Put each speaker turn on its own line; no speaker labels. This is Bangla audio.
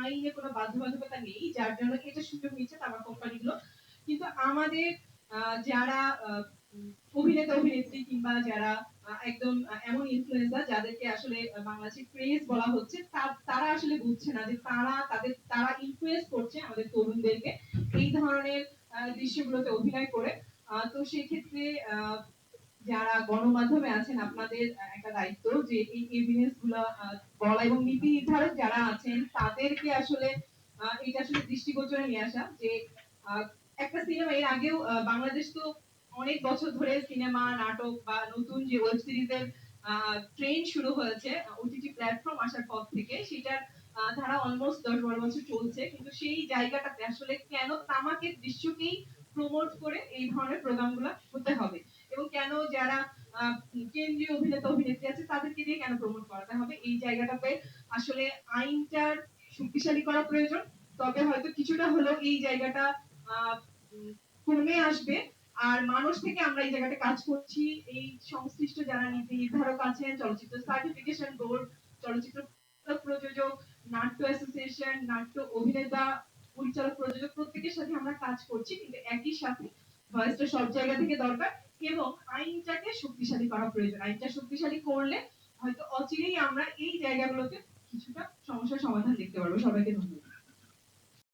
আইনে কোনো বাধ্যবাধকতা নেই যার জন্য এটা সুযোগ নিচ্ছে তামাক কোম্পানিগুলো কিন্তু আমাদের যারা অভিনেতা অভিনেত্রী কিংবা যারা একদম এমন ইনফ্লুয়েন্সার যাদেরকে আসলে আহ, বাংলাদেশে ক্রেজ বলা হচ্ছে তারা আসলে বুঝছে না যে তারা তাদের তারা ইনফ্লুয়েন্স করছে আমাদের তরুণদেরকে। এই ধরনের দৃশ্যগুলোতে অভিনয় করে। তো সেক্ষেত্রে যারা গণমাধ্যমে আছেন, আপনাদের একটা দায়িত্ব যে এই এভিডেন্সগুলো বলা এবং নীতি নির্ধারক যারা আছেন, তাদেরকে আসলে এটা আসলে দৃষ্টিগোচরে নিয়ে আসা যে একটা সিনেমা এর আগেও বাংলাদেশ তো অনেক বছর ধরে সিনেমা, নাটক বা নতুন যে ওয়েব সিরিজের ট্রেন শুরু হয়েছে ওটিটি প্ল্যাটফর্ম আসার পর থেকে, সেটার ধারা অলমোস্ট দশ বারো বছর চলছে, কিন্তু সেই জায়গাটাতে আসলে কেন তামাকের দৃশ্যকেই প্রমোট করে এই ধরনের প্রোগ্রামগুলো হতে হবে? যারা কেন্দ্রীয় অভিনেতা, অভিনেত্রী আছে, তাদেরকে দিয়ে কেন প্রমোট করাতে হবে? এই জায়গাটাতে আসলে আইনটার শক্তিশালী করা প্রয়োজন। তবে হয়তো কিছুটা হলেও এই জায়গাটা কমে আসবে। আর মানুষ থেকে আমরা এই জায়গাটা কাজ করছি। এই সংশ্লিষ্ট যারা নীতি নির্ধারক আছেন, চলচ্চিত্র সার্টিফিকেশন বোর্ড চলচ্চিত্র প্রযোজক, নাট্য অ্যাসোসিয়েশন নাট্য অভিনেতা, পরিচালক, প্রযোজক প্রত্যেকের সাথে আমরা কাজ করছি। কিন্তু একই সাথে ভয়েসটা সব জায়গা থেকে দরকার। এবং আইনটাকে শক্তিশালী করা প্রয়োজন। আইনটা শক্তিশালী করলে হয়তো অচিরেই আমরা এই জায়গাগুলোতে কিছুটা সমস্যার সমাধান দেখতে পারব। সবাইকে ধন্যবাদ।